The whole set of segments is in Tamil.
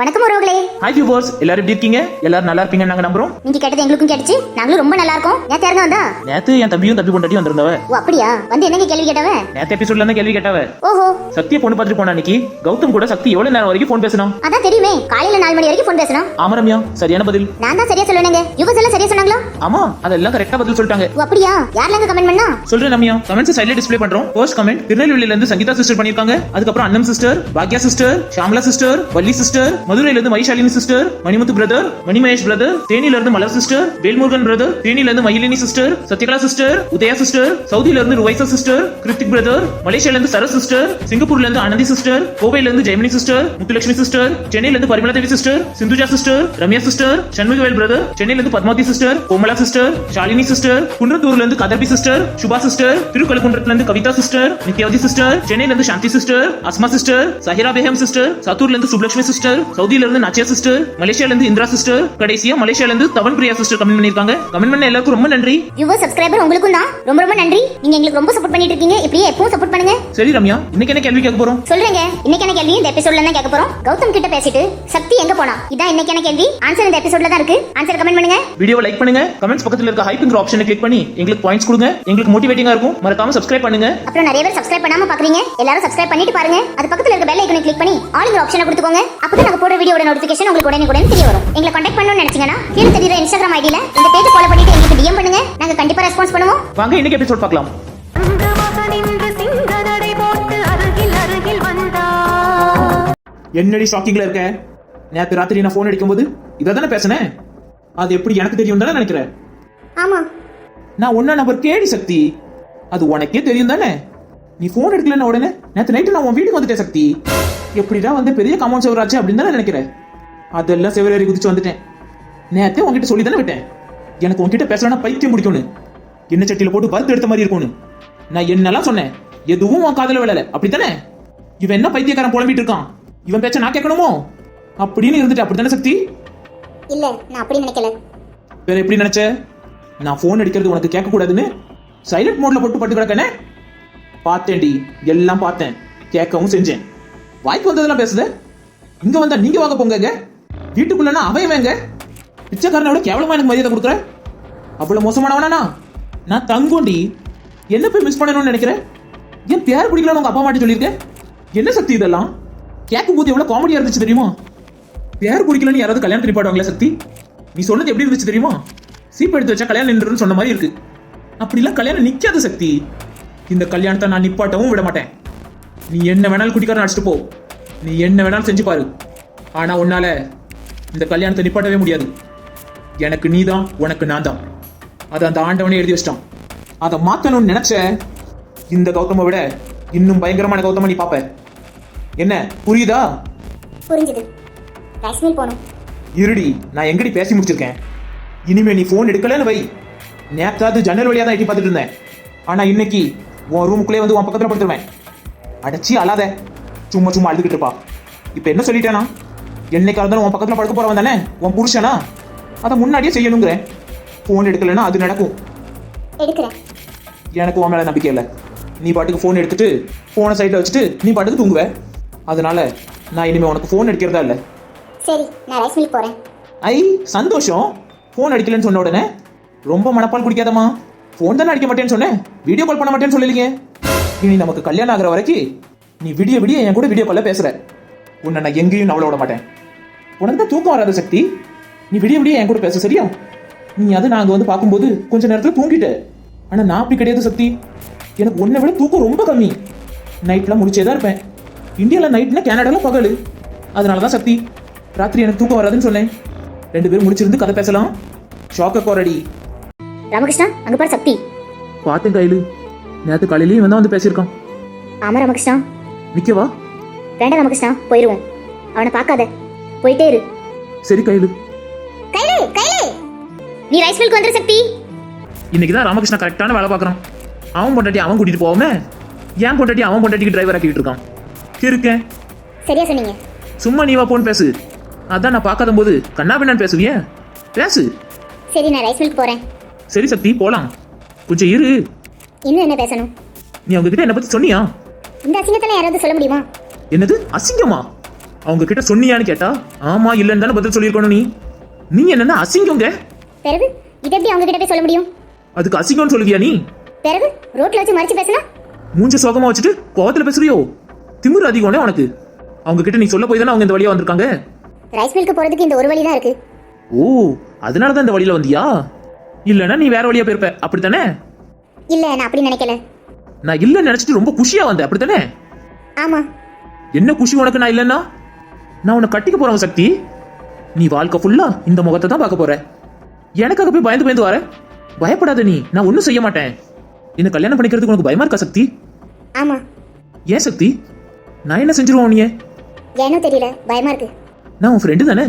வணக்கம் உறவுகளே. ஹாய் வியூவர்ஸ் எல்லாரும் எப்படி இருக்கீங்க? எல்லாரும் நல்லா இருப்பீங்க நாங்க நம்புறோம். நீங்க கேட்டது எங்களுக்கும் கேட்டுச்சு. நாங்களும் ரொம்ப நல்லா இருக்கோம். நேத்து யாருங்க வந்தா? நேத்து என் தம்பியும் தம்பி கொண்டாட்டி வந்திருந்தவ. ஓ அப்படியா? வந்து என்னங்க கேள்வி கேட்டவ? நேத்து எபிசோட்ல இருந்து கேள்வி கேட்டவ. ஓஹோ. சக்தியை பொண்ணு பார்த்துட்டு போன அன்னைக்கு கௌதம் கூட சக்தி எவ்வளவு நேரம் வரைக்கும் ஃபோன் பேசினான்? அதான் தெரியுமே. காலையில நாலு மணி வரைக்கும் ஃபோன் பேசணும் ஆமா ரம்யா சரியான பதில். நான் தான் சரியா சொல்லுவேங்க யுவஸ் எல்லாம் சரியா சொன்னாங்களா? ஆமா அதெல்லாம் கரெக்டா பதில் சொல்லிட்டாங்க. ஓ அப்படியா? யாரெல்லாம் கமெண்ட் பண்ணா? சொல்றேன் ரம்யா கமெண்ட்ஸ் சைட்ல டிஸ்ப்ளே பண்றோம். ஃபர்ஸ்ட் கமெண்ட் திருநெல்வேலியில இருந்து சங்கீதா சிஸ்டர் பண்ணிருக்காங்க அதுக்கப்புறம் Annam sister Bhagya sister Shamla sister Valli sister மதுரையில இருந்து Maishalini sister Manimuthu brother Manimahesh brother தேனியில இருந்து மலர் சிஸ்டர் வேல்முருகன் பிரதர் தேனியில இருந்து Mayilini sister Sathyakala sister Udhaya sister சவுதியில இருந்து ருவைசா சிஸ்டர் கிருத்திக் பிரதர் மலேசியால இருந்து சரஸ் சிஸ்டர் சிங்கப்பூர்ல இருந்து ஆனந்தி சிஸ்டர் கோவையில இருந்து ஜெயமணி சிஸ்டர் முத்துலட்சுமி சிஸ்டர் சென்னையில இருந்து Parimala Devi sister Sindhuja sister Ramya sister Shanmugavel brother சென்னையில இருந்து Padmavathi sister Komala sister Shalini sister குன்றத்தூர்ல இருந்து கதர்பி சிஸ்டர் சுபா சிஸ்டர் திருக்கலகுன்றத்துல இருந்து கவிதா சிஸ்டர் நித்யாவதி சிஸ்டர் சென்னையில இருந்து Shanthi sister Asma sister Sahira Begum sister சத்தூர்ல இருந்து சுப்லட்சுமி சிஸ்டர் சவுதியில இருந்து நச்சியா சிஸ்டர் மலேசியால இருந்து இந்திரா சிஸ்டர் கடைசியா மலேசியால இருந்து தவன் பிரியா சிஸ்டர் கமெண்ட் பண்ணிருக்காங்க கமெண்ட் பண்ண எல்லாருக்கும் ரொம்ப நன்றி. யுவஸ் சப்ஸ்கிரைபர் உங்களுக்கும் தான். ரொம்ப ரொம்ப நன்றி. நீங்க எங்களுக்கு ரொம்ப சப்போர்ட் பண்ணிட்டு இருக்கீங்க. இப்படியே எப்பவும் சப்போர்ட் பண்ணுங்க. சரி ரம்யா இன்னைக்கு என்ன கேள்வி கேட்க போறோம்? சொல்றேங்க இன்னைக்கான கேள்வி? இந்த எபிசோட்ல தான் கேட்க போறோம். கௌதம் கிட்ட பேசிட்டு சக்தி எங்க போனா? இதான் இன்னைக்கான கேள்வி? ஆன்சர் இந்த எபிசோட்ல தான் இருக்கு. ஆன்சர் கமெண்ட் பண்ணுங்க. வீடியோவை லைக் பண்ணுங்க. கமெண்ட்ஸ் பக்கத்துல இருக்க ஹைப்பிங்கிற ஆப்ஷனை கிளிக் பண்ணி எங்களுக்கு பாயிண்ட்ஸ் கொடுங்க. எங்களுக்கு மோட்டிவேட்டிங்கா இருக்கும். மறக்காம சப்ஸ்கிரைப் பண்ணுங்க. அப்புறம் நிறைய பேர் சப்ஸ்கிரைப் பண்ணாம பாக்குறீங்க. எல்லாரும் சப்ஸ்கிரைப் பண்ணிட்டு பாருங்க. அது பக்கத்துல இருக்க பெல் ஐக்கனை கிளிக் பண்ணி ஆளுங்க ஆப்ஷனை கொடுத்துக்கோங்க. அப்பதான் நாங்க போடுற வீடியோட நோட்டிபிகேஷன் உங்களுக்கு உடனே உடனே தெரிய வரும். எங்களை கான்டாக்ட் பண்ணணும்னு நினைச்சீங்கன்னா கீழே தெரியுற இன்ஸ்டாகிராம் ஐடியில இந்த பேஜ் ஃபாலோ பண்ணிட்டு எங்களுக்கு டிஎம் பண்ணுங்க. நாங்க கண்டிப்பா ரெஸ்பான்ஸ் பண்ணுவோம். வாங்க இன்னைக்கு எபிசோட் பார்க்கலாம். என்னடி ஷாக்கிங்ல இருக்க? நேத்து ராத்திரி நான் ஃபோன் அடிக்கும்போது இதை தானே பேசினேன் அது எப்படி எனக்கு தெரியும் தானே நினைக்கிறேன் ஆமா. நான் ஒன்னா நம்பர் கேடி சக்தி. அது உனக்கே தெரியும் தானே? நீ ஃபோன் எடுக்கலன்னு உடனே நேத்து நைட்டு நான் உன் வீட்டுக்கு வந்துட்டேன் சக்தி. எப்படிடா வந்து பெரிய காம்பவுண்ட் செவராச்சு அப்படின்னு தானே நினைக்கிறேன் அதெல்லாம் செவரேறி குதிச்சு வந்துட்டேன். நேத்தே உன்கிட்ட சொல்லி தானே விட்டேன். எனக்கு உன்கிட்ட பேசலன்னா பைத்தியம் முடிக்கும்னு என்ன சட்டியில போட்டு வறுத்து எடுத்த மாதிரி இருக்கும்னு. நான் என்னெல்லாம் சொன்னேன்? எதுவும் உன் காதுல விழல. அப்படித்தானே? இவன் என்ன பைத்தியக்காரன் புலம்பிட்டு இருக்கான்? இவன் பேச்ச நான் கேட்கணுமோ? அப்படின்னு இருந்துட்டு அப்படித்தானே சக்தி? இல்ல நான் அப்படி நினைக்கல. வேற எப்படி நினைச்ச? நான் ஃபோன் அடிக்கிறது உனக்கு கேட்க கூடாதுன்னு சைலண்ட் மோட்ல போட்டு பட்டு கிடக்கனே? பார்த்தேன்டி. எல்லாம் பார்த்தேன். கேட்கவும் செஞ்சேன். வாய்க்கு வந்ததெல்லாம் பேசுத. இங்க வந்தா நீங்க வாங்க போங்க வீட்டுக்குள்ளனா அவன் வேங்க பிச்சைக்காரனோட கேவலமா எனக்கு மரியாதை கொடுக்குற? அவ்வளவு மோசமானவனா நான் தங்கோண்டி. என்ன போய் மிஸ் பண்ணணும்னு நினைக்கிறேன் ஏன் பேர் பிடிக்கலன்னு உங்க அப்பா மாட்டி சொல்லியிருக்கேன் என்ன சக்தி இதெல்லாம்? கேட்கும் போது எவ்வளவு காமெடியா இருந்துச்சு தெரியுமா? பேர் பிடிக்கலன்னு யாராவது கல்யாணம் நிப்பாடுவாங்களா சக்தி? நீ சொன்னது எப்படி இருந்துச்சு தெரியுமா? சீப் எடுத்து வச்சா கல்யாணம் நின்றுன்னு சொன்ன மாதிரி இருக்கு. அப்படிலாம் கல்யாணம் நிக்காத சக்தி. இந்த கல்யாணத்தை நான் நிப்பாட்டவும் விட மாட்டேன். நீ என்ன வேணாலும் குடிக்காரன் அடிச்சுட்டு போ. நீ என்ன வேணாலும் செஞ்சு பாரு. ஆனா உன்னால இந்த கல்யாணத்தை நிப்பாட்டவே முடியாது. எனக்கு நீ தான் உனக்கு நான் தான் அதை அந்த ஆண்டவனே எழுதி வச்சிட்டான். அதை மாத்தணும்னு நினைச்ச இந்த கௌதமை விட இன்னும் பயங்கரமான கௌதம நீ பாப்ப. என்ன புரியுதா? புரிஞ்சுது. போகணும் இருடி நான் எங்கடி பேசி முடிச்சிருக்கேன்? இனிமே நீ ஃபோன் எடுக்கலன்னு வை. நேத்தாவது ஜன்னல் வழியா தான் எட்டி பார்த்துட்டு இருந்தேன். ஆனா இன்னைக்கு உன் ரூமுக்குள்ளே வந்து உன் பக்கத்துல படுத்துருவேன். அடைச்சி அழாத. சும்மா சும்மா அழுதுகிட்டு இருப்பா. இப்போ என்ன சொல்லிட்டேனா? என்னைக்கா இருந்தாலும் உன் பக்கத்துல படுக்க போறவன் தானே? உன் புருஷனா? அதை முன்னாடியே செய்யணுங்கிறேன் ஃபோன் எடுக்கலைன்னா அது நடக்கும். எடுக்கிறேன். எனக்கு உன் மேல நம்பிக்கை இல்லை. நீ பாட்டுக்கு ஃபோன் எடுத்துட்டு ஃபோனை சைடில் வச்சுட்டு நீ பாட்டுக்கு தூங்குவ. அதனால நான் இனிமே உனக்கு ஃபோன் எடுக்கிறதா இல்லை. சரி நான் ரைஸ் மில் போறேன். ஐ சந்தோஷம். ஃபோன் அடிக்கலன்னு சொன்ன உடனே ரொம்ப மனப்பால் குடிக்காதம்மா. ஃபோன் தானே அடிக்க மாட்டேன்னு சொன்னேன்? வீடியோ கால் பண்ண மாட்டேன்னு சொல்லலீங்க இனி நமக்கு கல்யாணம் ஆகிற வரைக்கும் நீ விடிய விடிய என் கூட வீடியோ காலில் பேசுற. உன்னை நான் எங்கேயும் நவள விட மாட்டேன். உனக்கு தான் தூக்கம் வராத சக்தி. நீ விடிய விடிய என் கூட பேச சரியா? நீ அது நாங்கள் வந்து பார்க்கும்போது கொஞ்ச நேரத்தில் தூங்கிட்ட ஆனால் நான் அப்படி கிடையாது சக்தி. எனக்கு உன்னை விட தூக்கம் ரொம்ப கம்மி. நைட்லாம் முடிச்சே தான் இருப்பேன். இந்தியாவில் நைட்னா கனடாவில் பகல். அதனால தான் சக்தி. ராத்திரி எனக்கு தூக்கம் வராதுன்னு சொன்னேன். ரெண்டு பேரும் முடிச்சிருந்து கதை பேசலாம். ஷாக்க கோரடி ராமகிருஷ்ணா அங்க பாரு சக்தி. பார்த்தேன் கையில. நேற்று காலையிலேயும் இவன் தான் வந்து பேசியிருக்கான். ஆமா ராமகிருஷ்ணா. நிக்கவா? வேண்டாம் ராமகிருஷ்ணா போயிருவோம். அவனை பார்க்காத. போயிட்டே இரு. சரி கையில. கைலு கைலு நீ ரைஸ் மில்க்கு வந்துரு சக்தி. இன்னைக்கு தான் ராமகிருஷ்ணா கரெக்டான வேலை பார்க்குறான். அவன் பொண்டாட்டி அவன் கூட்டிட்டு போவாம? ஏன் பொண்டாட்டி அவன் பொண்டாட்டிக்கு டிரைவர் ஆக்கிட்டு இருக்கான். இருக்கேன். சரியா சொன்னீங்க. சும்மா நீ வா போன் பேசு. அதான் நான் பார்க்காத போது கண்ணா பின்னான்னு பேசுவியே? பேசு. சரி நான் ரைஸ் மில்க் போறேன். சரி சக்தி போலாம். கொஞ்சம் இரு. இன்னும் என்ன பேசணும்? நீ அவங்க கிட்ட என்ன பத்தி சொன்னியா? இந்த அசிங்கத்துல யாராவது சொல்ல முடியுமா? என்னது? அசிங்கமா? அவங்க கிட்ட சொன்னியான்னு கேட்டா ஆமா இல்லன்னு தானே பதில் சொல்லியிருக்கணும் நீ. நீ என்னன்னா அசிங்கங்க? பிறகு இதை எப்படி அவங்க கிட்ட போய் சொல்ல முடியும்? அதுக்கு அசிங்கம்னு சொல்லுவியா நீ? பிறகு ரோட்ல வச்சு மறைச்சு பேசினா? மூஞ்ச சோகமா வச்சுட்டு கோவத்துல பேசுறியோ? திமிரு அதிகம்னே உனக்கு. அவங்க கிட்ட நீ சொல்ல போய் தானே அவங்க இந்த வழியா வந்திருக்காங்க? ரைஸ் மில்க்கு போறதுக்கு இந்த ஒரு வழி தான் இருக்கு. ஓ அதனால தான் இந்த வழியில வந்தியா? இல்லனா நீ வேற வழியா போயிருப்ப. அப்படித்தானே? இல்ல நான் அப்படி நினைக்கல. நான் இல்ல நினைச்சிட்டு ரொம்ப குஷியா வந்தேன். அப்படித்தானே? ஆமா. என்ன குஷி உனக்கு நான் இல்லைன்னா? நான் உன்னை கட்டிக்க போறவன் சக்தி. நீ வாழ்க்கை ஃபுல்லா இந்த முகத்தை தான் பார்க்க போற. எனக்காக போய் பயந்து பயந்து வர. பயப்படாத நீ. நான் ஒன்றும் செய்ய மாட்டேன். என்ன கல்யாணம் பண்ணிக்கிறதுக்கு உனக்கு பயமா இருக்கா சக்தி? ஆமா. ஏன் சக்தி? நான் என்ன செஞ்சிருவோம் நீ ஏனோ தெரியல. பயமா இருக்கு. நான் உன் ஃப்ரெண்டு தானே?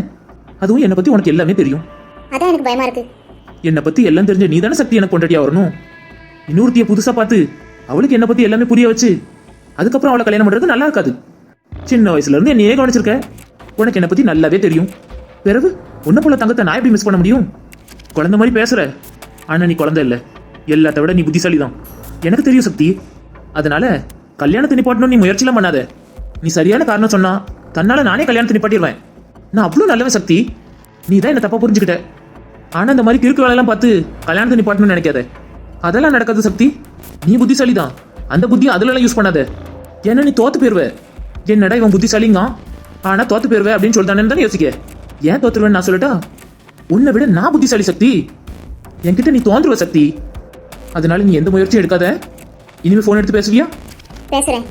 அதுவும் என்னை பத்தி உனக்கு எல்லாமே தெரியும். அதான் எனக்கு பயமா இருக்கு. என்னை பத்தி எல்லாம் தெரிஞ்ச நீ தானே சக்தி எனக்கு கொண்டாடியா வரணும்? இன்னொருத்திய புதுசா பார்த்து அவளுக்கு என்னை பத்தி எல்லாமே புரிய வச்சு அதுக்கப்புறம் அவளை கல்யாணம் பண்றது நல்லா இருக்காது. சின்ன வயசுல இருந்து என்னையே கவனிச்சிருக்க. உனக்கு என்னை பத்தி நல்லாவே தெரியும். பிறகு உன்ன போல தங்கத்தை நான் எப்படி மிஸ் பண்ண முடியும்? குழந்தை மாதிரி பேசுற. ஆனா நீ குழந்தை இல்ல. எல்லாத்த விட நீ புத்திசாலி தான் எனக்கு தெரியும் சக்தி. அதனால கல்யாணத்தை நிப்பாட்டணும் நீ முயற்சிலாம் பண்ணாத. நீ சரியான காரணம் சொன்னா தன்னால நானே கல்யாணத்தை நிப்பாட்டிடுவேன். நான் அவ்வளோ நல்லவன் சக்தி. நீ தான் என்ன தப்பா புரிஞ்சுக்கிட்ட. ஆனா இந்த மாதிரி கிறுக்கு வேலையெல்லாம் பார்த்து கல்யாணத்தை நிப்பாட்டணும்னு நினைக்காத. அதெல்லாம் நடக்காது சக்தி. நீ புத்திசாலி தான் அந்த புத்தியை அதுலலாம் யூஸ் பண்ணாத. ஏன்னா நீ தோத்து போயிருவ? என்னடா இவன் புத்திசாலிங்க? ஆனா தோத்து போயிருவ அப்படின்னு சொல்லிட்டானு தானே யோசிக்க. ஏன் தோத்துருவேன்னு நான் சொல்லட்டா? உன்னை விட நான் புத்திசாலி சக்தி. என்கிட்ட நீ தோன்றுவ சக்தி. அதனால நீ எந்த முயற்சியும் எடுக்காத. இனிமே ஃபோன் எடுத்து பேசுவியா? பேசுறேன்.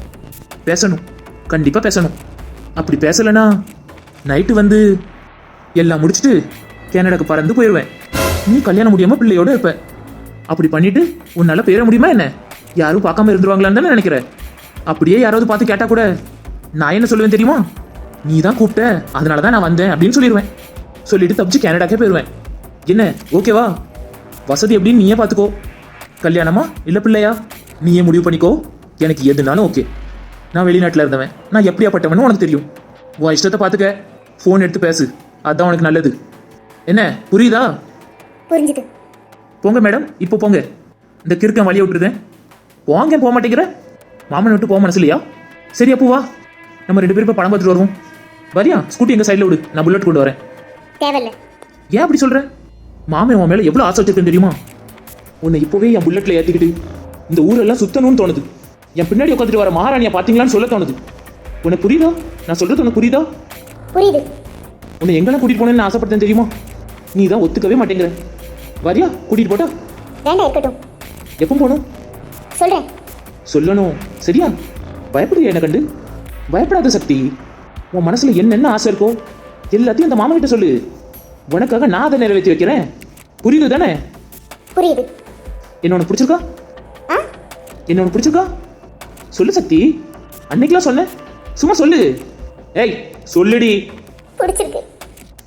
பேசணும். கண்டிப்பா பேசணும். அப்படி பேசலைன்னா நைட்டு வந்து எல்லாம் முடிச்சுட்டு கனடாக்கு பறந்து போயிடுவேன் நீ கல்யாணம் முடியாம பிள்ளையோட இருப்ப. அப்படி பண்ணிட்டு உன்னால பேர முடியுமா என்ன? யாரும் பார்க்காம இருந்துருவாங்களான்னு தானே நினைக்கிற? அப்படியே யாராவது பார்த்து கேட்டா கூட நான் என்ன சொல்லுவேன் தெரியுமா? நீ தான் கூப்பிட்ட அதனால தான் நான் வந்தேன் அப்படின்னு சொல்லிடுவேன் சொல்லிட்டு தப்பிச்சு கனடாக்கே போயிடுவேன் என்ன ஓகேவா வசதி எப்படின்னு நீயே பார்த்துக்கோ. கல்யாணமா இல்லை பிள்ளையா? நீயே முடிவு பண்ணிக்கோ. எனக்கு எதுனாலும் ஓகே நான் வெளிநாட்டில் இருந்தவன். நான் எப்படியாப்பட்டவன்னு உனக்கு தெரியும். உன் இஷ்டத்தை பார்த்துக்க. ஃபோன் எடுத்து பேசு. அதுதான் உனக்கு நல்லது. என்ன புரியுதா? புரிஞ்சுது. போங்க மேடம் இப்போ போங்க. இந்த கிறுக்கன் வழியை விட்டுருதேன் போங்க போக மாட்டேங்கிற? மாமன் விட்டு போக மனசு இல்லையா சரி அப்போ வா. நம்ம ரெண்டு பேரும் இப்போ படம் பார்த்துட்டு வருவோம். வரியா ஸ்கூட்டி எங்கள் சைடில் விடு. நான் புல்லட் கொண்டு வரேன். தேவையில்ல. ஏன் அப்படி சொல்ற? மாமன் உன் மேல எவ்வளவு ஆசை வச்சிருக்கேன் தெரியுமா? உன்னை இப்போவே என் புல்லட்ல ஏத்திக்கிட்டு இந்த ஊரெல்லாம் சுத்தணும்னு தோணுது. என் பின்னாடி உட்காந்துட்டு வர மகாராணியை பாத்தீங்களான்னு சொல்ல தோணுது. உனக்கு புரியுதா? நான் சொல்றது உனக்கு புரியுதா? புரியுது. உன்னை எங்கெல்லாம் கூட்டிட்டு போனேன்னு ஆசைப்பட்டேன் தெரியுமா? நீ தான் ஒத்துக்கவே மாட்டேங்கிற. வரியா கூட்டிட்டு போட்டா? வேண்டாம் இருக்கட்டும். எப்போ போகணும் சொல்றேன். சொல்லணும். சரியா? பயப்படுறியா என்ன கண்டு? பயப்படாத சக்தி. உன் மனசுல என்னென்ன ஆசை இருக்கோ எல்லாத்தையும் அந்த மாமா கிட்ட சொல்லு. உனக்காக நான் அதை நிறைவேற்றி வைக்கிறேன். புரியுது தானே? புரியுது. என்ன உனக்கு பிடிச்சிருக்கா? ஆ? என்ன உனக்கு பிடிச்சிருக்கா? சொல்லு சக்தி. அன்னைக்கெல்லாம் சொன்னேன். சும்மா சொல்லு. ஏய் சொல்லுடி. பிடிச்சிருக்கு.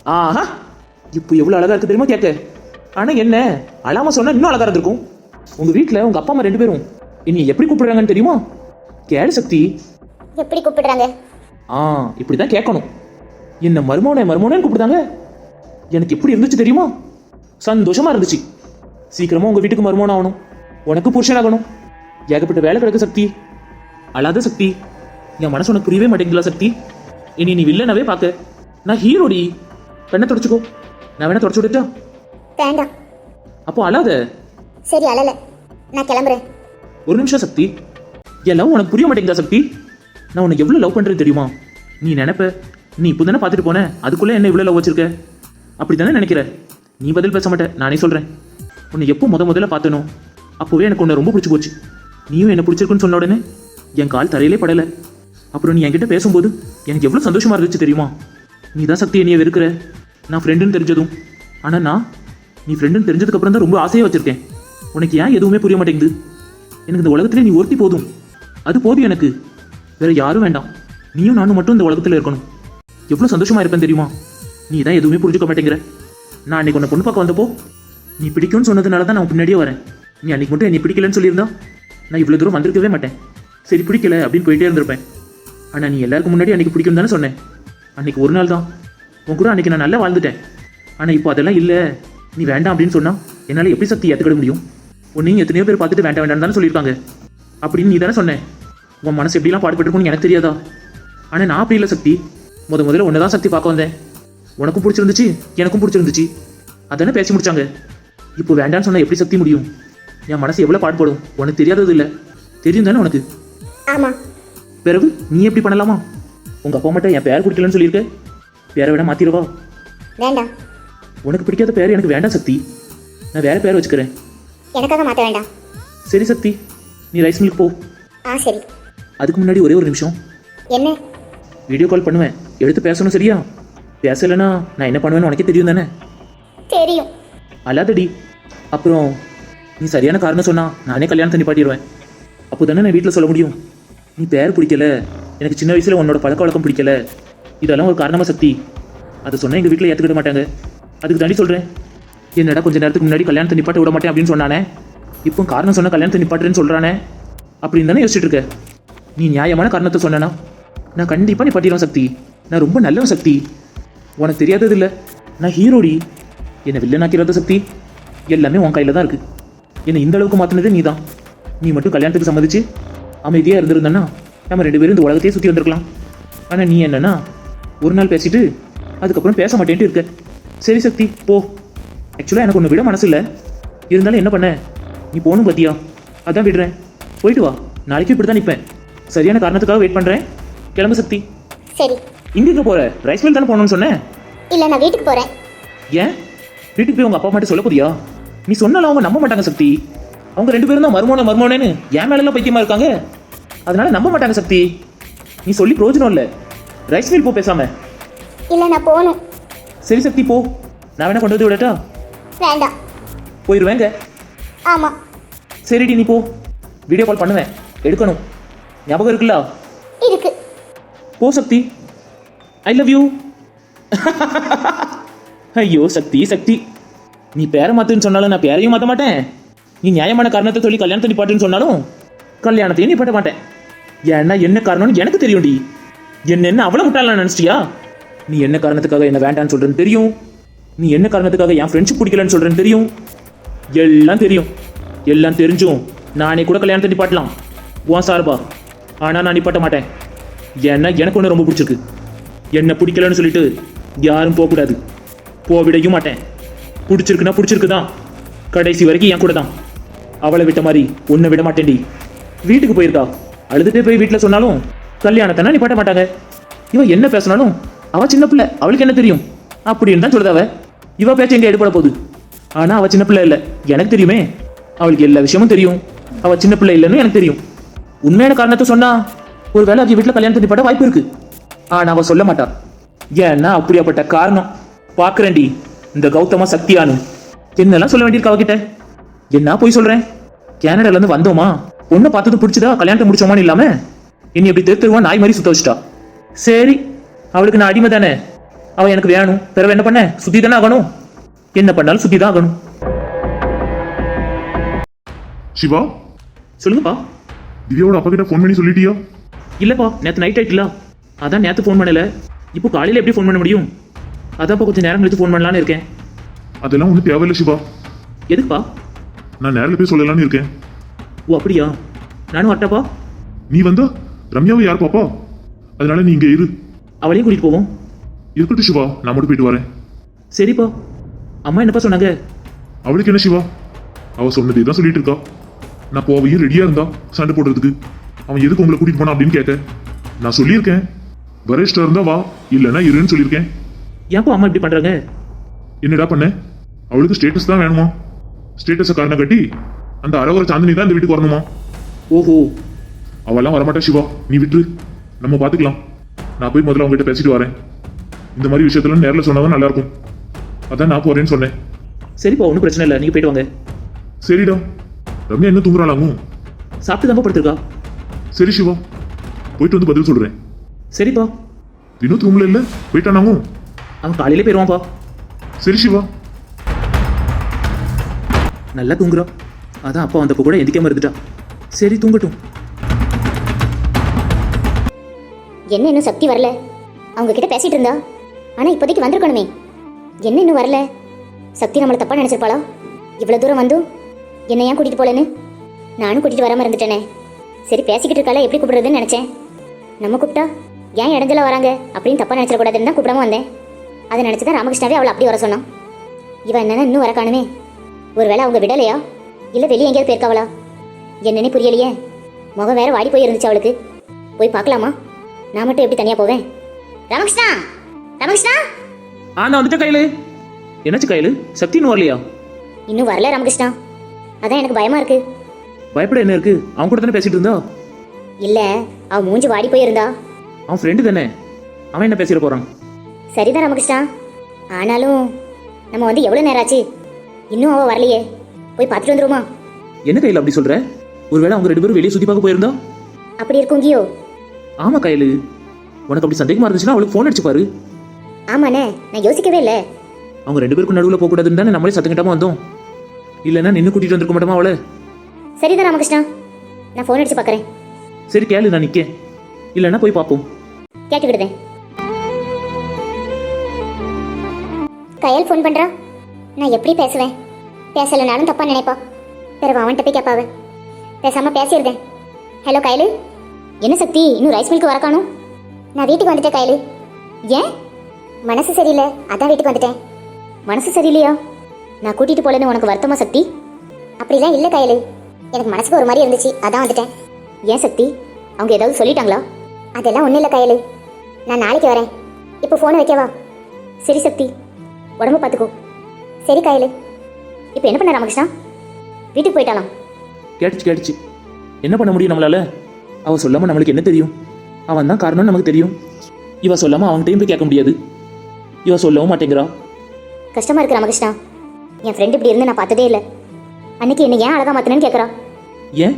ஆஹா. இப்போ எவ்வளவு அழகா இருக்கு தெரியுமா கேட்க ஆனா என்ன? அழாம சொன்னா இன்னும் அழகா இருந்திருக்கும். உங்க வீட்ல உங்க அப்பா அம்மா ரெண்டு பேரும். இனி எப்படி கூப்பிடுறாங்கன்னு தெரியுமா? கேளு சக்தி. எப்படி கூப்பிடுறாங்க? ஆ இப்படிதான் கேட்கணும். என்ன மருமவனே மருமவனேன்னு கூப்பிடுதாங்க? எனக்கு எப்படி இருந்துச்சு தெரியுமா? சந்தோஷமா இருந்துச்சு. சீக்கிரமா உங்க வீட்டுக்கு மருமவன் ஆகணும். உனக்கு புருஷனாகணும் ஏகப்பட்ட வேலை கிடக்கு சக்தி. அழாத சக்தி. என் மனசு உனக்கு புரியவே மாட்டேங்குதுல சக்தி. இனி நீ வில்லனாவே பார்க்க. நான் ஹீரோடி கண்ணை தொடச்சுக்கோ. நான் வேணா தொடச்சு விட்டுட்டா. வேண்டாம். அப்போ அழாத. சரி அழல. நான் கிளம்புறேன். ஒரு நிமிஷம் சக்தி. என் லவ் உனக்கு புரிய மாட்டேங்குதா சக்தி? நான் உனக்கு எவ்வளோ லவ் பண்ணுறது தெரியுமா? நீ நினைப்ப நீ இப்போ தானே பார்த்துட்டு போன அதுக்குள்ளே என்ன இவ்வளோ லவ் வச்சிருக்க? அப்படி தானே நினைக்கிற? நீ பதில் பேச மாட்டே நானே சொல்கிறேன் உன்னை எப்போ முத முதல்ல பார்த்தனோ அப்போவே எனக்கு உன்னை ரொம்ப பிடிச்சி போச்சு. நீயும் என்ன பிடிச்சிருக்குன்னு சொன்ன உடனே என் கால் தரையிலே படலை. அப்புறம் நீ என்கிட்ட பேசும்போது எனக்கு எவ்வளோ சந்தோஷமா இருந்துச்சு தெரியுமா? நீ தான் சக்தி என்னைய வெறுக்கிற. நான் ஃப்ரெண்டுன்னு தெரிஞ்சதும். ஆனால் நான் நீ ஃப்ரெண்டுன்னு தெரிஞ்சதுக்கப்புறம் தான் ரொம்ப ஆசையாக வச்சுருக்கேன். உனக்கு ஏன் எதுவுமே புரிய மாட்டேங்குது? எனக்கு இந்த உலகத்திலே நீ ஒருத்தி போதும். அது போதும் எனக்கு. வேற யாரும் வேண்டாம். நீயும் நானும் மட்டும் இந்த உலகத்தில் இருக்கணும். எவ்வளோ சந்தோஷமா இருப்பேன் தெரியுமா? நீ தான் எதுவுமே புரிஞ்சுக்க மாட்டேங்கிற. நான் அன்னைக்கு உன்னை பொண்ணு பார்க்க வந்தப்போ நீ பிடிக்கும்னு சொன்னதுனால தான் நான் பின்னாடியே வரேன். நீ அன்றைக்கி மட்டும் என்னை பிடிக்கலன்னு சொல்லியிருந்தா நான் இவ்வளோ தூரம் வந்திருக்கவே மாட்டேன். சரி பிடிக்கல அப்படின்னு போயிட்டே இருந்திருப்பேன். ஆனால் நீ எல்லாருக்கும் முன்னாடி அன்றைக்கி பிடிக்கும் தானே சொன்னேன். அன்னைக்கு ஒரு நாள் தான். உன் கூட அன்னைக்கு நான் நல்லா வாழ்ந்துட்டேன். ஆனால் இப்போ அதெல்லாம் இல்லை. நீ வேண்டாம் அப்படின்னு சொன்னா என்னால் எப்படி சக்தி ஏற்றுக்கிட முடியும்? உன்னையும் எத்தனையோ பேர் பார்த்துட்டு வேண்டாம் வேண்டாம் தானே சொல்லியிருக்காங்க. அப்படின்னு நீ தானே சொன்னேன் உன் மனசு எப்படிலாம் பாடுபட்டிருக்கும்னு எனக்கு தெரியாதா? ஆனால் நான் அப்படி இல்லை சக்தி. முத முதல்ல உன்னை தான் சக்தி பார்க்க வந்தேன். உனக்கும் பிடிச்சிருந்துச்சு எனக்கும் பிடிச்சிருந்துச்சு. அதானே பேசி முடிச்சாங்க. இப்போ வேண்டான்னு சொன்னா எப்படி சக்தி முடியும்? என் மனசு எவ்வளோ பாடுபடும்? உனக்கு தெரியாதது இல்லை. தெரியும் தானே உனக்கு? ஆமா. பிறகு நீ எப்படி பண்ணலாமா? உங்க அப்பா மட்டும் என் பேர் பிடிக்கலன்னு சொல்லியிருக்க. பேரை விட மாத்திரவா வேண்டாம். உனக்கு பிடிக்காத பேர் எனக்கு வேண்டாம் சக்தி. நான் வேற பேர் வச்சுக்கிறேன். எனக்காக மாற்ற வேண்டாம். சரி சக்தி. நீ ரைஸ் மில்க் போ. ஆ சரி. அதுக்கு முன்னாடி ஒரே ஒரு நிமிஷம். என்ன? வீடியோ கால் பண்ணுவேன். எடுத்து பேசணும் சரியா? பேசலைன்னா நான் என்ன பண்ணுவேன்னு உனக்கே தெரியும் தானே? தெரியும். அல்லாதடி அப்புறம் நீ சரியான காரணம் சொன்னா நானே கல்யாணத்தை நிப்பாட்டிடுவேன். அப்போ தானே நான் வீட்டில் சொல்ல முடியும். நீ பேர் பிடிக்கல. எனக்கு சின்ன வயசில் உன்னோட பழக்க வழக்கம் பிடிக்கல. இதெல்லாம் ஒரு காரணமா சக்தி. அதை சொன்னா எங்கள் வீட்டில் ஏற்றுக்கிட மாட்டாங்க. அதுக்கு தாண்டி சொல்கிறேன் என்னடா கொஞ்ச நேரத்துக்கு முன்னாடி கல்யாணத்தை நிப்பாட்ட விட மாட்டேன் அப்படின்னு சொன்னானே. இப்போ காரணம் சொன்ன கல்யாணத்தை நிப்பாட்டுறேன்னு சொல்கிறானே அப்படின்னு தானே யோசிச்சுட்டு இருக்க. நீ நியாயமான காரணத்தை சொன்னனா? நான் கண்டிப்பாக நிப்பாட்டிடுவேன் சக்தி. நான் ரொம்ப நல்லவன் சக்தி. உனக்கு தெரியாதது இல்லை. நான் ஹீரோடி. என்னை வில்லனாக்கிறத சக்தி. எல்லாமே உன் கையில் தான் இருக்கு. என்னை இந்த அளவுக்கு மாற்றினது நீ தான் நீ மட்டும் கல்யாணத்துக்கு சம்மதிச்சு அமைதியாக இருந்திருந்தன்னா நம்ம ரெண்டு பேரும் இந்த உலகத்தையே சுற்றி வந்திருக்கலாம். ஆனால் நீ என்னன்னா ஒரு நாள் பேசிட்டு அதுக்கப்புறம் பேச மாட்டேன்ட்டு இருக்க. சரி சக்தி போ. ஆக்சுவலாக எனக்கு ஒன்று விட மனசு இல்லை இருந்தாலும் என்ன பண்ண? நீ போகணும் பத்தியா? அதான் விடுறேன். போயிட்டு வா. நாளைக்கு இப்படி தான் நிற்பேன் சரியான காரணத்துக்காக வெயிட் பண்ணுறேன் கிளம்பு சக்தி. சரி. இங்கே போகிற ரைஸ் மில் தானே போகணும்னு சொன்னேன் இல்லை நான் வீட்டுக்கு போகிறேன் ஏன்? வீட்டுக்கு போய் உங்க அப்பா மட்டும் சொல்ல போறியா நீ சொன்னாலும் அவங்க நம்ப மாட்டாங்க சக்தி. அவங்க ரெண்டு பேரும் தான் மருமோன மருமோனேன்னு என் மேலெல்லாம் பைத்தியமா இருக்காங்க. அதனால நம்ப மாட்டாங்க சக்தி. நீ சொல்லி பிரயோஜனம் இல்லை. ரைஸ் மில் போ பேசாம. இல்லை நான் போகணும் சரி சக்தி போ. நான் வேணா கொண்டு வந்து விடட்டா? வேண்டாம். போயிடுவேங்க ஆமாம் சரிடி நீ போ. வீடியோ கால் பண்ணுவேன். எடுக்கணும். ஞாபகம் இருக்குல்ல? இருக்கு. போ சக்தி. ஐ லவ் யூ ஐயோ சக்தி சக்தி. நீ பேரை மாத்துன்னு சொன்னாலும் நான் பேரையும் மாற்ற மாட்டேன். நீ நியாயமான காரணத்தை சொல்லி கல்யாணத்தை நிப்பாட்டுன்னு சொன்னாலும் கல்யாணத்தையும் நிப்பாட்ட மாட்டேன். ஏன்னா என்ன காரணம்னு எனக்கு தெரியும்டி. என்ன என்ன அவ்வளோ முட்டாள நினச்சிட்டியா? நீ என்ன காரணத்துக்காக என்ன வேண்டான்னு சொல்றேன்னு தெரியும்? நீ என்ன காரணத்துக்காக என் ஃப்ரெண்ட்ஷிப் பிடிக்கலன்னு சொல்றேன்னு தெரியும்? எல்லாம் தெரியும். எல்லாம் தெரிஞ்சும். நானே கூட கல்யாணத்தை நிப்பாட்டலாம். உன் சார்பா? ஆனால் நான் நிப்பாட்ட மாட்டேன். ஏன்னா எனக்கு ஒன்று ரொம்ப பிடிச்சிருக்கு. என்ன பிடிக்கலன்னு சொல்லிட்டு யாரும் போகக்கூடாது. போவிடையும் மாட்டேன். பிடிச்சிருக்குன்னா பிடிச்சிருக்கு தான் கடைசி வரைக்கும் என் கூட தான் அவளை விட்ட மாதிரி உன்னை விட மாட்டேன்டி. வீட்டுக்கு போயிருக்கா? அழுதுட்டே போய் வீட்டில் சொன்னாலும் கல்யாணத்தை நிப்பாட்ட மாட்டாங்க. இவன் என்ன பேசினாலும் அவ சின்ன பிள்ளை அவளுக்கு என்ன தெரியும்? அப்படின்னு தான் சொல்லுதாவ இவ பேச்ச எங்க எடுபட போகுது? ஆனா அவ சின்ன பிள்ளை இல்லை. எனக்கு தெரியுமே. அவளுக்கு எல்லா விஷயமும் தெரியும். அவ சின்ன பிள்ளை இல்லைன்னு எனக்கு தெரியும். உண்மையான காரணத்தை சொன்னா ஒரு வேளை அவ வீட்டில் கல்யாணத்தை நிப்பாட்ட வாய்ப்பு இருக்கு. ஆனா அவ சொல்ல மாட்டா. ஏன்னா அப்படியாப்பட்ட காரணம். பாக்குறேன்டி இந்த கௌதமா சக்தியானு. என்னெல்லாம் சொல்ல வேண்டியிருக்கு அவகிட்ட? என்ன போய் சொல்றேன்? கேனடாலேருந்து வந்தோமா? பொண்ணை பார்த்தது பிடிச்சதா? கல்யாணத்தை முடிச்சோமான்னு இல்லாம? இனி எப்படி தெரு தெருவா நாய் மாதிரி சுத்த வச்சுட்டா. சரி அவளுக்கு நான் அடிமை தானே. அவ எனக்கு வேணும். பிறகு என்ன பண்ண? சுத்தி தானே ஆகணும். என்ன பண்ணாலும் சுத்தி தான் ஆகணும். சிவா? சொல்லுங்கப்பா. திவ்யாவோட அப்பா கிட்ட ஃபோன் பண்ணி சொல்லிட்டியா? இல்லப்பா நேத்து நைட் ஆயிட்டுல. அதான் நேத்து ஃபோன் பண்ணல. இப்போ காலையில எப்படி ஃபோன் பண்ண முடியும்? அதான்ப்பா கொஞ்சம் நேரம் கழிச்சு ஃபோன் பண்ணலான்னு இருக்கேன். அதெல்லாம் ஒன்றும் தேவையில்லை சிவா. எதுக்குப்பா? நான் நேரில் போய் சொல்லலாம்னு இருக்கேன். ஓ அப்படியா? நானும் வரட்டப்பா. நீ வந்தா? ரம்யாவை யார் பாப்பா? அதனால நீ இங்க இரு. அவளையும் கூட்டிட்டு போவோம். இருக்கட்டும் சிவா நான் மட்டும் போயிட்டு வரேன். சரிப்பா. அம்மா என்னப்பா சொன்னாங்க? அவளுக்கு என்ன சிவா? அவ சொன்னதே தான் சொல்லிட்டு இருக்கா. நான் போவையும் ரெடியா இருந்தா சண்டை போடுறதுக்கு. அவன் எதுக்கு உங்களை கூட்டிட்டு போனா அப்படின்னு கேட்க நான் சொல்லியிருக்கேன். வர இஷ்டம் இருந்தா வா இல்லைன்னா இருன்னு சொல்லியிருக்கேன். ஏன்ப்பா அம்மா இப்படி பண்றாங்க? என்னடா பண்ண? அவளுக்கு ஸ்டேட்டஸ் தான் வேணுமா? ஸ்டேட்டஸை காரணம் கட்டி அந்த அரவர சாந்தினி தான் இந்த வீட்டுக்கு வரணுமா? ஓஹோ. அவெல்லாம் வரமாட்டா சிவா. நீ விட்டுரு. நம்ம பார்த்துக்கலாம் நான் போய் முதல்ல அவங்ககிட்ட பேசிட்டு வரேன். இந்த மாதிரி விஷயத்துல நேரில் சொன்னாதான் நல்லா இருக்கும் அதான் நான் போறேன்னு சொன்னேன். சரிப்பா ஒன்றும் பிரச்சனை இல்லை. நீங்கள் போயிட்டு வாங்க. சரிடா. ரம்யா என்ன தூங்குறாளாகும் சாப்பிட்டு தான் படுத்திருக்கா. சரி சிவா. போயிட்டு வந்து பதில் சொல்றேன். சரிப்பா. வினோத் ரூம்ல இல்ல? போயிட்டானாகும் அவன் காலையிலே போயிடுவான்ப்பா சரி சிவா. நல்லா தூங்குறா. அதான் அப்பா வந்தப்போ கூட எந்திக்காம இருந்துட்டா. சரி தூங்கட்டும். என்ன இன்னும் சக்தி வரல? அவங்க கிட்ட பேசிட்டு இருந்தா? ஆனா இப்போதைக்கு வந்திருக்கணுமே. என்ன இன்னும் வரல? சக்தி நம்மளை தப்பா நினைச்சிருப்பாளா? இவ்வளவு தூரம் வந்தும் என்ன ஏன் கூட்டிட்டு போலன்னு? நானும் கூட்டிட்டு வராம இருந்துட்டேனே. சரி பேசிக்கிட்டு இருக்காள? எப்படி கூப்பிடுறதுன்னு நினைச்சேன். நம்ம கூப்பிட்டா ஏன் இடைஞ்சல வராங்க? அப்படின்னு தப்பா நினைச்சிடக்கூடாதுன்னு தான் கூப்பிடாம வந்தேன். அதை நினைச்சு தான் ராமகிருஷ்ணாவே அவளை அப்படி வர சொன்னான். இவன் என்னன்னா இன்னும் வர காணுமே. ஒருவேளை அவங்க விடலையா? இல்லை வெளியே எங்கேயாவது போயிருக்காவளா? என்னன்னு புரியலையே. முகம் வேற வாடி போய் இருந்துச்சு அவளுக்கு. போய் பார்க்கலாமா? நான் மட்டும் எப்படி தனியா போவேன்? ராமகிருஷ்ணா! ராமகிருஷ்ணா! ஆ நான் வந்துட்டேன் கையில. என்னாச்சு கையில? சக்தி இன்னும் வரலையா? இன்னும் வரல ராமகிருஷ்ணா. அதான் எனக்கு பயமா இருக்கு. பயப்பட என்ன இருக்கு? அவன் கூட தானே பேசிட்டு இருந்தா? இல்ல அவ மூஞ்சி வாடி போய் இருந்தா அவன் ஃப்ரெண்டு தானே? அவன் என்ன பேசிட போறான்? சரிதான் ராமகிருஷ்ணா. ஆனாலும் நம்ம வந்து எவ்வளவு நேரம் ஆச்சு? இன்னும் அவ வரலையே. போய் பார்த்துட்டு வந்துருமா என்ன கையில் அப்படி சொல்ற? ஒருவேளை அவங்க ரெண்டு பேரும் வெளியே சுத்தி பார்க்க போயிருந்தா? அப்படி இருக்கும் கியோ. ஆமா கையில். உனக்கு அப்படி சந்தேகமா இருந்துச்சுன்னா அவளுக்கு ஃபோன் அடிச்சு பாரு. ஆமாண்ணே நான் யோசிக்கவே இல்லை. அவங்க ரெண்டு பேருக்கும் நடுவில் போகக்கூடாதுன்னு தானே நம்மளே சத்தம் கிட்டாம வந்தோம். இல்லைன்னா நின்று கூட்டிட்டு வந்திருக்க மாட்டோமா அவளை? சரிதான் ராமகிருஷ்ணா. நான் ஃபோன் அடிச்சு பார்க்கறேன் சரி கேளு நான் நிற்கேன் இல்லைன்னா போய் பார்ப்போம் கேட்டுக்கிடுதேன் கையல் ஃபோன் பண்றா? நான் எப்படி பேசுவேன்? பேசலைனாலும் தப்பா நினைப்பா. பிறகு அவன்கிட்ட போய் கேட்பாவ பேசாம பேசியிருந்தேன் ஹலோ கைலு என்ன சக்தி இன்னும் ரைஸ் மில்க்கு வர காணும் நான் வீட்டுக்கு வந்துட்டேன் கையில். ஏன்? மனசு சரியில்லை அதான் வீட்டுக்கு வந்துட்டேன். மனசு சரியில்லையா? நான் கூட்டிட்டு போலன்னு உனக்கு வருத்தமா சக்தி? அப்படிலாம் இல்லை கையில். எனக்கு மனசுக்கு ஒரு மாதிரி இருந்துச்சு அதான் வந்துட்டேன். ஏன் சக்தி? அவங்க ஏதாவது சொல்லிட்டாங்களா? அதெல்லாம் ஒன்றும் இல்லை கையில். நான் நாளைக்கு வரேன். இப்போ ஃபோனை வைக்கவா? சரி சக்தி. உடம்பு பார்த்துக்கோ சரி கையில். இப்போ என்ன பண்ண ராமகிருஷ்ணா? வீட்டுக்கு போயிட்டாலாம் கேட்டுச்சு கேட்டுச்சு. என்ன பண்ண முடியும் நம்மளால? அவ சொல்லாம நம்மளுக்கு என்ன தெரியும்? அவன் தான் காரணம்னு நமக்கு தெரியும். இவ சொல்லாம அவன்கிட்டயும் போய் கேட்க முடியாது. இவ சொல்லவும் மாட்டேங்கிறா. கஷ்டமா இருக்கு ராமகிருஷ்ணா என் ஃப்ரெண்டு இப்படி இருந்து நான் பார்த்ததே இல்லை. அன்னைக்கு என்ன ஏன் அழகா மாத்தினேன்னு கேட்குறா ஏன்?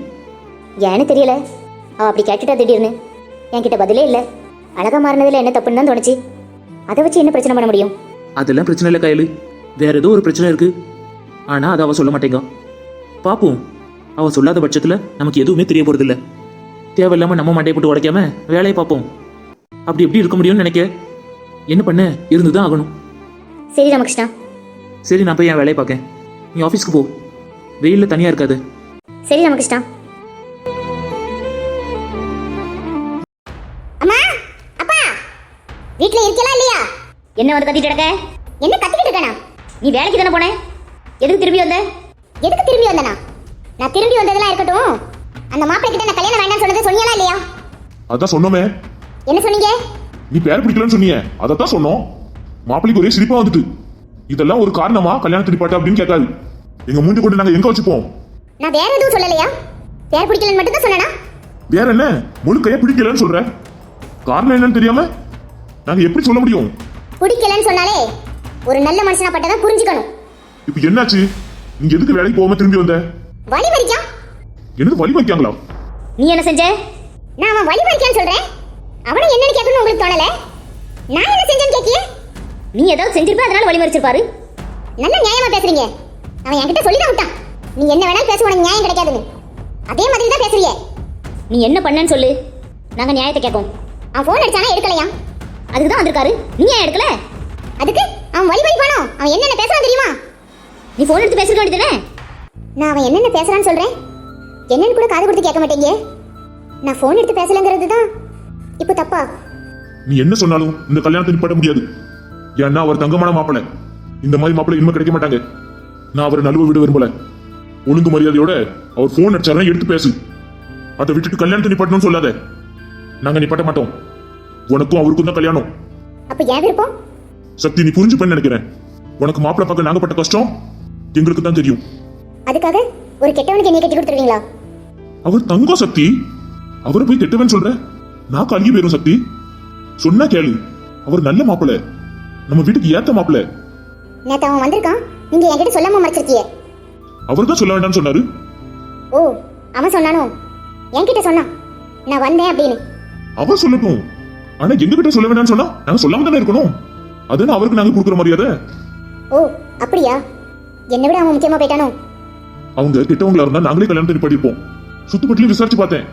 ஏன்னு தெரியல. அவ அப்படி கேட்டுட்டா திடீர்னு. என்கிட்ட பதிலே இல்லை. அழகா மாறினதுல என்ன தப்புன்னு தான் தோணுச்சு. அதை வச்சு என்ன பிரச்சனை பண்ண முடியும்? அதெல்லாம் பிரச்சனை இல்லை கையில். வேற ஏதோ ஒரு பிரச்சனை இருக்கு. ஆனா அதை அவ சொல்ல மாட்டேங்கா பாப்போம். அவ சொல்லாத பட்சத்துல நமக்கு எதுவுமே தெரிய போறதில்ல. தேவையில்லாம நம்ம மண்டையை போட்டு உடைக்காம வேலையை பார்ப்போம். அப்படி எப்படி இருக்க முடியும்னு நினைக்க? என்ன பண்ண? இருந்துதான் ஆகணும். சரி ராமகிருஷ்ணா. சரி நான் போய் என் வேலையை பார்க்கேன். நீ ஆஃபீஸ்க்கு போ. வெயிலில் தனியாக இருக்காது. சரி ராமகிருஷ்ணா. அம்மா அப்பா வீட்ல இருக்கலாம் இல்லையா? என்ன வந்து கத்திட்டு கிடக்க? என்ன கத்திக்கிட்டு இருக்கேனா? நீ வேலைக்கு தானே போன? எதுக்கு திரும்பி வந்த? எதுக்கு திரும்பி வந்தனா? நான் திரும்பி வந்ததெல்லாம் இருக்கட்டும். அந்த மாப்பிள்ளை கிட்ட நான் கல்யாணம் வேண்டாம்னு சொன்னது சொன்னியா இல்லையா? அதான் சொன்னோமே. என்ன சொன்னீங்க? நீ பேர் பிடிக்கலன்னு சொன்னியே. அதைத்தான் சொன்னோம். மாப்பிள்ளைக்கு ஒரே சிரிப்பா வந்துட்டு. இதெல்லாம் ஒரு காரணமா கல்யாணத்தை நிப்பாட்ட அப்படின்னு கேட்காது. எங்க மூஞ்சி கொண்டு நாங்க எங்க வச்சுப்போம்? நான் வேற எதுவும் சொல்லலையா? பேர் பிடிக்கலன்னு மட்டும் தான் சொன்னேனா? வேற என்ன? முழுக்கைய பிடிக்கலன்னு சொல்ற. காரணம் என்னன்னு தெரியாம நாங்க எப்படி சொல்ல முடியும்? பிடிக்கலன்னு சொன்னாலே ஒரு நல்ல மனுஷனா பட்டதான் புரிஞ்சுக்கணும். இப்ப என்னாச்சு? நீங்க எதுக்கு வேலைக்கு போகாம திரும்பி வந்த? வழி பறிக்கா என்னது வழி வைக்காங்களா நீ என்ன செஞ்ச? நான் அவன் வழி பறிக்கான்னு சொல்றேன். அவனை என்னன்னு கேட்கணும்னு உங்களுக்கு தோணல? நான் என்ன செஞ்சேன்னு கேட்கிய நீ ஏதாவது செஞ்சிருப்ப அதனால வழி மறிச்சிருப்பாரு. நல்ல நியாயமா பேசுறீங்க. அவன் என்கிட்ட சொல்லி தான் விட்டான். நீ என்ன வேணாலும் பேச உனக்கு நியாயம் கிடைக்காதுன்னு. அதே மாதிரி தான் பேசுறிய. நீ என்ன பண்ணன்னு சொல்லு. நாங்க நியாயத்தை கேட்போம். அவன் ஃபோன் அடிச்சானா எடுக்கலையா? அதுக்கு தான் வந்திருக்காரு. நீ ஏன் எடுக்கல? அதுக்கு அவன் வழி வழிப்பானோ அவன் என்னென்ன பேசுறான் தெரியுமா? நீ ஃபோன் எடுத்து பேசிருக்க வேண்டியதானே நான் அவன் என்னென்ன பேசுறான்னு சொல்றேன்? என்னன்னு கூட காது கொடுத்து கேட்க மாட்டேங்க? நான் ஃபோன் எடுத்து பேசலங்கிறது தான் இப்போ தப்பா? நீ என்ன சொன்னாலும் இந்த கல்யாணத்தை நிப்பாட்ட முடியாது. ஏன்னா அவர் தங்கமான மாப்பிள்ளை. இந்த மாதிரி மாப்பிள்ளை இனிமே கிடைக்க மாட்டாங்க. நான் அவரை நழுவ விட விரும்பல. ஒழுங்கு மரியாதையோட அவர் ஃபோன் அடிச்சாருன்னா எடுத்து பேசு. அதை விட்டுட்டு கல்யாணத்தை நிப்பாட்டணும்னு சொல்லாத. நாங்க நிப்பாட்ட மாட்டோம். உனக்கும் அவருக்கும் தான் கல்யாணம். அப்போ ஏன் விருப்பம்? சக்தி நீ புரிஞ்சுப்பேன்னு நினைக்கிறேன். உனக்கு மாப்பிள்ளை பார்க்க நாங்க பட்ட கஷ்டம் எங்களுக்கு தான் தெரியும். அதுக்காக ஒரு கெட்டவனுக்கு என்னை கட்டி கொடுத்துருவீங்களா? அவர் தங்கம் சக்தி. அவரை போய் கெட்டவன் சொல்ற? நான் கல்வி போயிரும் சக்தி. சொன்னா கேளு. அவர் நல்ல மாப்பிள்ளை. நம்ம வீட்டுக்கு ஏத்த மாப்பிள்ளை. நேத்து அவன் வந்திருக்கான். நீங்க என்கிட்ட சொல்லாம மறைச்சிருக்கியே. அவர் தான் சொல்ல வேண்டாம்னு சொன்னாரு. ஓ அவன் சொன்னானோ? என்கிட்ட சொன்னான் நான் வந்தேன் அப்படின்னு. அவர் சொல்லட்டும். ஆனா எங்க கிட்ட சொல்ல வேண்டாம்னு சொன்னா நாங்க சொல்லாம தானே இருக்கணும்? அதுன்னு அவருக்கு நாங்க கொடுக்குற மரியாதை? ஓ அப்படியா? என்னை விட அவன் முக்கியமா போயிட்டானோ? அவங்க கெட்டவங்களா இருந்தா நாங்களே கல்யாணத்தை நிப்பாட்டிருப்போம் சுத்துப்பட்டிலையும் விசாரிச்சு பார்த்தேன்.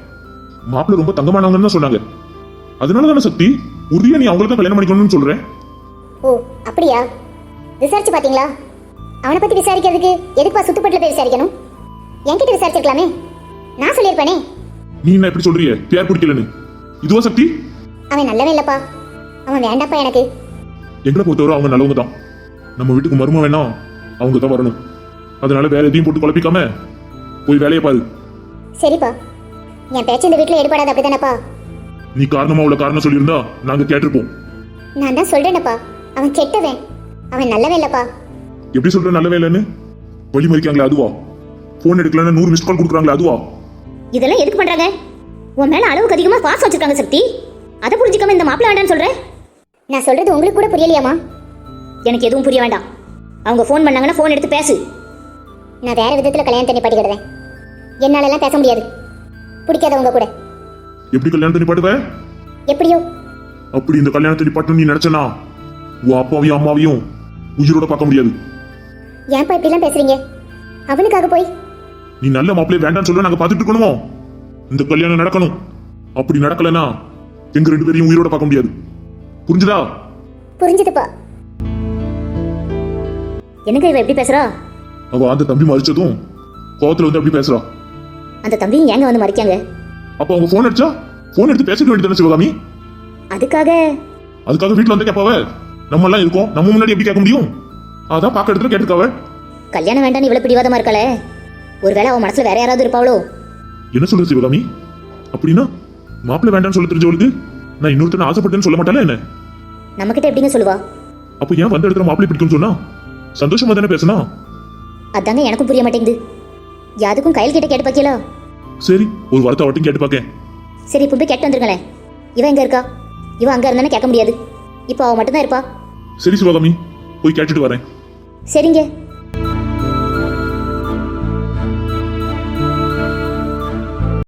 மாப்பிள்ளை ரொம்ப தங்கமானவங்கன்னு தான் சொன்னாங்க. அதனால தானே சக்தி உறுதியா நீ அவங்களுக்கு தான் கல்யாணம் பண்ணிக்கணும்னு சொல்றேன். ஓ அப்படியா? விசாரிச்சு பாத்தீங்களா அவனை பத்தி விசாரிக்கிறதுக்கு எதுக்குப்பா சுத்துப்பட்டுல போய் விசாரிக்கணும்? என்கிட்ட விசாரிச்சிருக்கலாமே. நான் சொல்லியிருப்பேனே. நீ என்ன இப்படி சொல்றியே? பேர் பிடிக்கலன்னு. இதுவா சக்தி? அவன் நல்லவே இல்லப்பா. அவன் வேண்டாப்பா எனக்கு. எங்களை பொறுத்தவரை அவங்க நல்லவங்க தான். நம்ம வீட்டுக்கு மரும வேணா அவங்க தான் வரணும். அதனால வேற எதையும் போட்டு குழப்பிக்காம போய் வேலையை பாரு. சரிப்பா. என் பேச்சு இந்த வீட்டில் ஈடுபடாது அப்படிதானப்பா? நீ காரணமா உள்ள காரணம் சொல்லியிருந்தா நாங்க கேட்டிருப்போம். நான் தான் சொல்றேனப்பா. அவன் கெட்டவன். அவன் நல்லவன் இல்லப்பா. எப்படி சொல்ற நல்ல வேலைன்னு வழி மறிக்காங்களே அதுவா? போன் எடுக்கலன்னா நூறு மிஸ் கால் கொடுக்குறாங்களே அதுவா? இதெல்லாம் எதுக்கு பண்றாங்க? உன் மேல அளவுக்கு அதிகமா பாசம் வச்சிருக்காங்க சக்தி. அதை புரிஞ்சுக்காம இந்த மாப்பிள்ள வேண்டாம்னு சொல்ற? நான் சொல்றது உங்களுக்கு கூட புரியலையாமா எனக்கு எதுவும் புரிய வேண்டாம். அவங்க ஃபோன் பண்ணாங்கன்னா ஃபோன் எடுத்து பேசு. நான் வேற விதத்துல கல்யாணத்தை நிப்பாட்டிக்கிடுவேன் என்னாலலாம் பேச முடியாது. பிடிக்காதவங்க கூட. எப்படி கல்யாணத்தை நிப்பாட்டுவ எப்படியோ. அப்படி இந்த கல்யாணத்தை நிப்பாட்டு நீ நினைச்சனா உன் அப்பாவையும் அம்மாவையும் உயிரோட பார்க்க முடியாது. ஏன்ப்பா இப்படிலாம் பேசுறீங்க? அவனுக்காக போய். நீ நல்ல மாப்பிள்ளை வேண்டாம்னு சொல்ல நாங்க பார்த்துட்டு இருக்கணுமோ? இந்த கல்யாணம் நடக்கணும். அப்படி நடக்கலனா எங்க ரெண்டு பேரையும் உயிரோட பார்க்க முடியாது. புரிஞ்சுதா? புரிஞ்சுதுப்பா. என்னங்க இவ எப்படி பேசுறா? அவ அந்த தம்பி மறிச்சதும் கோவத்துல வந்து அப்படி பேசுறா. அந்த தம்பியும் ஏங்க வந்து மறிக்காங்க? அப்ப அவங்க போன் அடிச்சா? போன் எடுத்து பேசிக்க வேண்டியதானே சிவகாமி? அதுக்காக. அதுக்காக வீட்டுல வந்து கேட்பாவ நம்ம எல்லாம் இருக்கோம். நம்ம முன்னாடி எப்படி கேட்க முடியும்? அதான் பாக்க இடத்துல கேட்டுருக்காவ? கல்யாணம் வேண்டாம்னு இவ்வளவு பிடிவாதமா இருக்காளே? ஒருவேளை அவன் மனசுல வேற யாராவது இருப்பாளோ என்ன சொல்ற சிவகாமி? அப்படின்னா மாப்பிள்ளை வேண்டாம்னு சொல்ல தெரிஞ்சவளுக்கு நான் இன்னொருத்தனை ஆசைப்பட்டேன்னு சொல்ல மாட்டாளே என்ன? நம்ம கிட்ட எப்படிங்க சொல்லுவா? அப்ப ஏன் வந்த இடத்துல மாப்பிள்ளை பிடிக்கும்னு சொன்னா? சந்தோஷமா தானே பேசினா? அதாங்க எனக்கும் புரிய மாட்டேங்குது. யாருக்கும் கையில் கிட்ட கேட்டு பார்க்கலா? சரி ஒரு வார்த்தை அவட்டையும் கேட்டு பார்க்கேன். சரி இப்போ போய் கேட்டு வந்துருங்களேன். இவன் எங்க இருக்கா? இவன் அங்க இருந்தானே கேட்க முடியாது. இப்போ அவ மட்டும்தான் இருப்பா? சரி சிவகாமி போய் கேட்டுட்டு வரேன். சரிங்க.